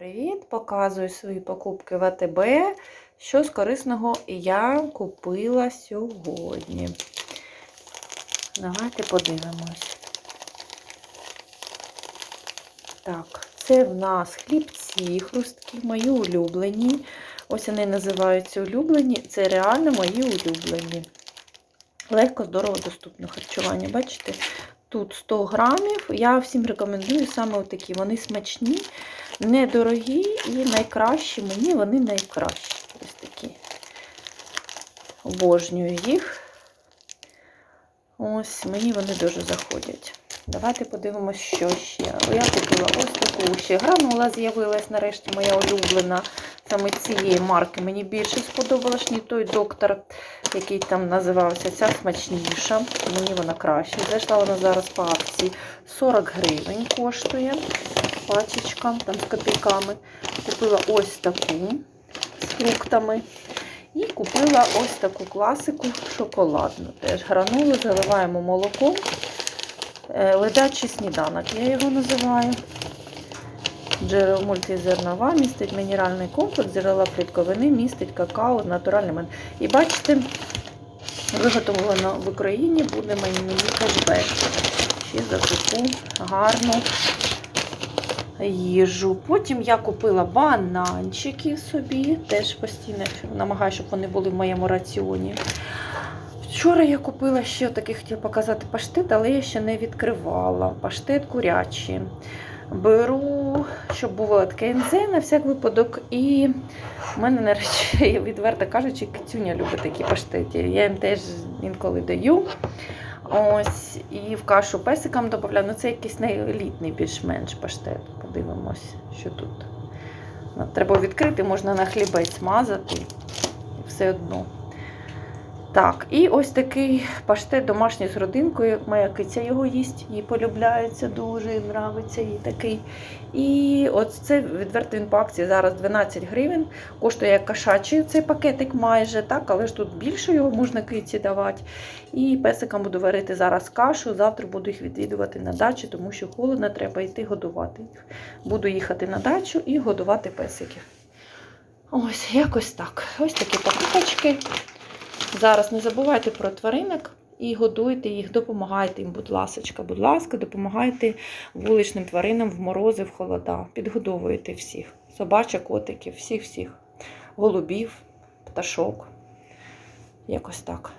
Привіт! Показую свої покупки в АТБ. Що з корисного я купила сьогодні. Давайте подивимось. Так, це в нас хлібці хрусткі, мої улюблені. Ось вони називаються улюблені. Це реально мої улюблені. Легко, здорово, доступне харчування. Бачите? Тут 100 грамів. Я всім рекомендую саме отакі. Вони смачні, недорогі і найкращі. Мені вони найкращі. Ось такі. Обожнюю їх. Ось, мені вони дуже заходять. Давайте подивимось, що ще. Я купила ось таку ще гранула з'явилась, нарешті моя улюблена. Саме цієї марки мені більше сподобалась, ніж той доктор, який там називався. Ця смачніша. Мені вона краще. Зайшла вона зараз по акції 40 гривень коштує. Пачечка там з копійками. Купила ось таку з фруктами. І купила ось таку класику шоколадну. Теж гранулу, заливаємо молоком. Ледачий сніданок, я його називаю. Джерел мультизернова, містить мінеральний комплекс, джерела клітковини, містить какао, натуральний мед. І бачите, виготовлено в Україні буде мені кешбек. Ще за таку гарну їжу. Потім я купила бананчики собі, теж постійно намагаюся, щоб вони були в моєму раціоні. Вчора я купила ще такий, хотіла показати паштет, але я ще не відкривала. Паштет курячий. Беру, щоб було таке ензе на всяк випадок. І в мене, нарешті, відверто кажучи, Китюня любить такі паштети. Я їм теж інколи даю. Ось, І в кашу песикам додаю. Ну, це якийсь неелітний більш-менш паштет. Подивимось, що тут. Ну, треба відкрити, можна на хлібець мазати. Все одно. Так, і ось такий паштет домашній з родинкою. Моя киця його їсть, їй полюбляється дуже, їй подобається їй такий. І от це відверто він по акції зараз 12 гривень. Коштує як кошачий цей пакетик майже, так, але ж тут більше його можна киці давати. І песикам буду варити зараз кашу. Завтра буду їх відвідувати на дачі, тому що холодно, треба йти годувати їх. Буду їхати на дачу і годувати песиків. Ось, якось так. Ось такі покупочки. Зараз не забувайте про тваринок і годуйте їх, допомагайте їм, будь ласка, будь ласка, допомагайте вуличним тваринам в морози, в холода. Підгодовуйте всіх. Собачок, котиків, всіх-всіх. Голубів, пташок. Якось так.